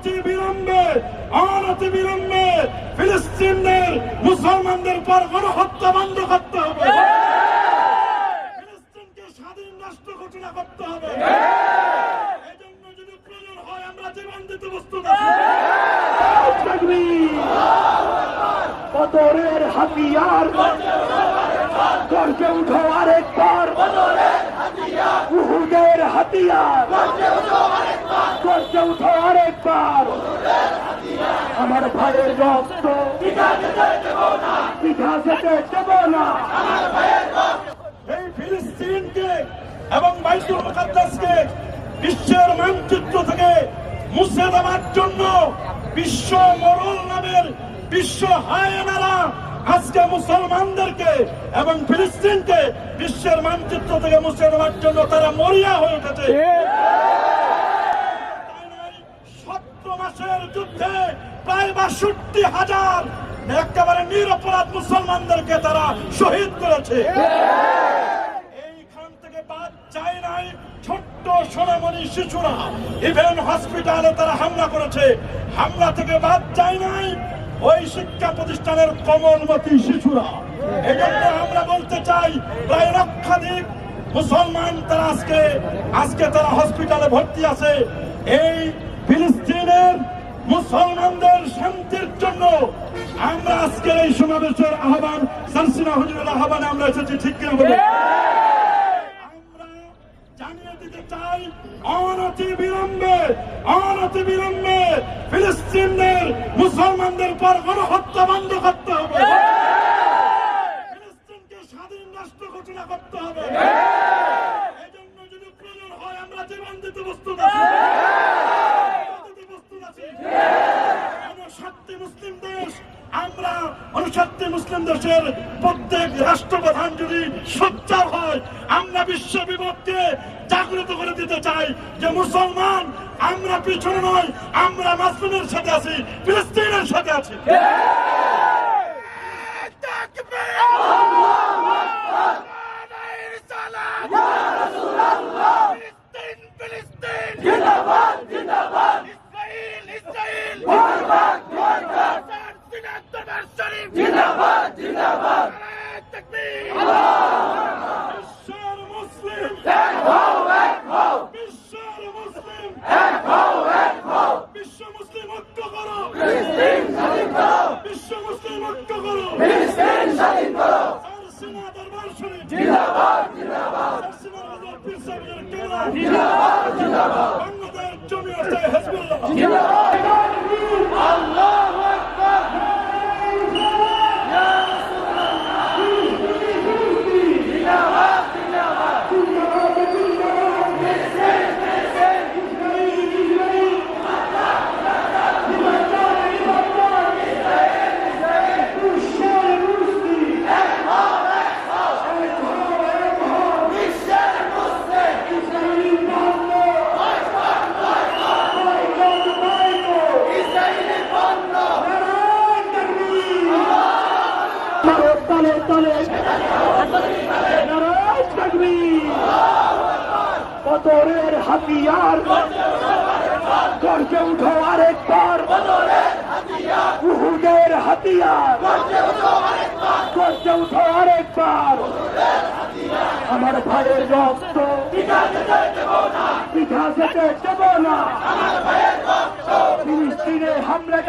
অনতি বিলম্বে অনতি বিলম্বে ফিলিস্তিনের মুসলমানদের পর গণহত্যা বন্ধ করতে হবে। ফিলিস্তিনকে স্বাধীন রাষ্ট্র ঘোষণা করতে হবে। হাতিয়ার উঠো আরেকবার। উহুদের হাতিয়ার। গর্জে উঠো আরেকবার। আমার ভাইয়ের রক্ত। পিঠা দেব না। এই ফিলিস্তিনকে এবং বাইতুল মুকাদ্দাসকে বিশ্বের মানচিত্র থেকে মুছে দেওয়ার জন্য বিশ্ব মরল নামের বিশ্ব হায়নারা আজকে মুসলমানদেরকে এবং ফিলিস্তিনকে বিশ্বের মানচিত্র থেকে মুছে দেওয়ার জন্য তারা মরিয়া হয়ে উঠেছে। সতেরো মাসের যুদ্ধে প্রায় বাষট্টি হাজার একেবারে নিরপরাধ মুসলমানদেরকে তারা শহীদ করেছে। এইখান থেকে বাদ যায় নাই ছোট্ট সোনামণি শিশুরা। ইভেন হসপিটালে তারা হামলা করেছে। হামলা থেকে বাদ যায় নাই ওই শিক্ষা প্রতিষ্ঠানের কমলমতি শিশুরা। এজন্য আমরা বলতে চাই প্রায় লক্ষাধিক মুসলমান তারা আজকে আজকে তারা হসপিটালে ভর্তি আছে। এই ফিলিস্তিনের মুসলমানদের শান্তির জন্য আমরা আজকের এই সমাবেশের আহ্বান সালসিনা হুজুরের আহ্বানে আমরা এসেছি ঠিক কিনা? আমরা জানিয়ে দিতে চাই অনতি বিলম্বে অনতি বিলম্বে পর গণহত্যা বন্ধ করতে হবে। ফিলিস্তিনকে স্বাধীন রাষ্ট্র ঘোষণা করতে হবে। যদি প্রয়োজন হয় আমরা জীবন দিতে প্রস্তুত আছি। দিতে প্রস্তুত আছি। অনুসাত্তি মুসলিম দেশ আমরা অনুসাত্তি মুসলিম দেশের প্রত্যেক রাষ্ট্রপ্রধান যদি সোচ্চার হয় আমরা বিশ্ব বিপদকে জাগ্রত করে দিতে চাই যে মুসলমান আমরা পিছনে নয় আমরা মাসলুমের সাথে আছি ফিলিস্তিনের সাথে আছি জিন্দাবাদ জিন্দাবাদ জিন্দাবাদ জিন্দাবাদ তাকবীর বিশ্বের মুসলিম এক হও এক হও বিশ্বের মুসলিম এক হও এক হও বিশ্ব মুসলিম ঐক্য করো ফিলিস্তিন স্বাধীন করো বিশ্ব ঐক্য করো। ফিলিস্তিন স্বাধীন করো। জিন্দাবাদ জিন্দাবাদ। জিন্দাবাদ জিন্দাবাদ। জিন্দাবাদ। তালে বদরের হাতিয়ার গর্জে উঠো আরেকবার উহুদের হাতিয়ার গর্জে উঠো আরেকবার আমার ভাইয়ের রক্ত। পিঠা যেতে দেব না ফিলিস্তিনে হামলা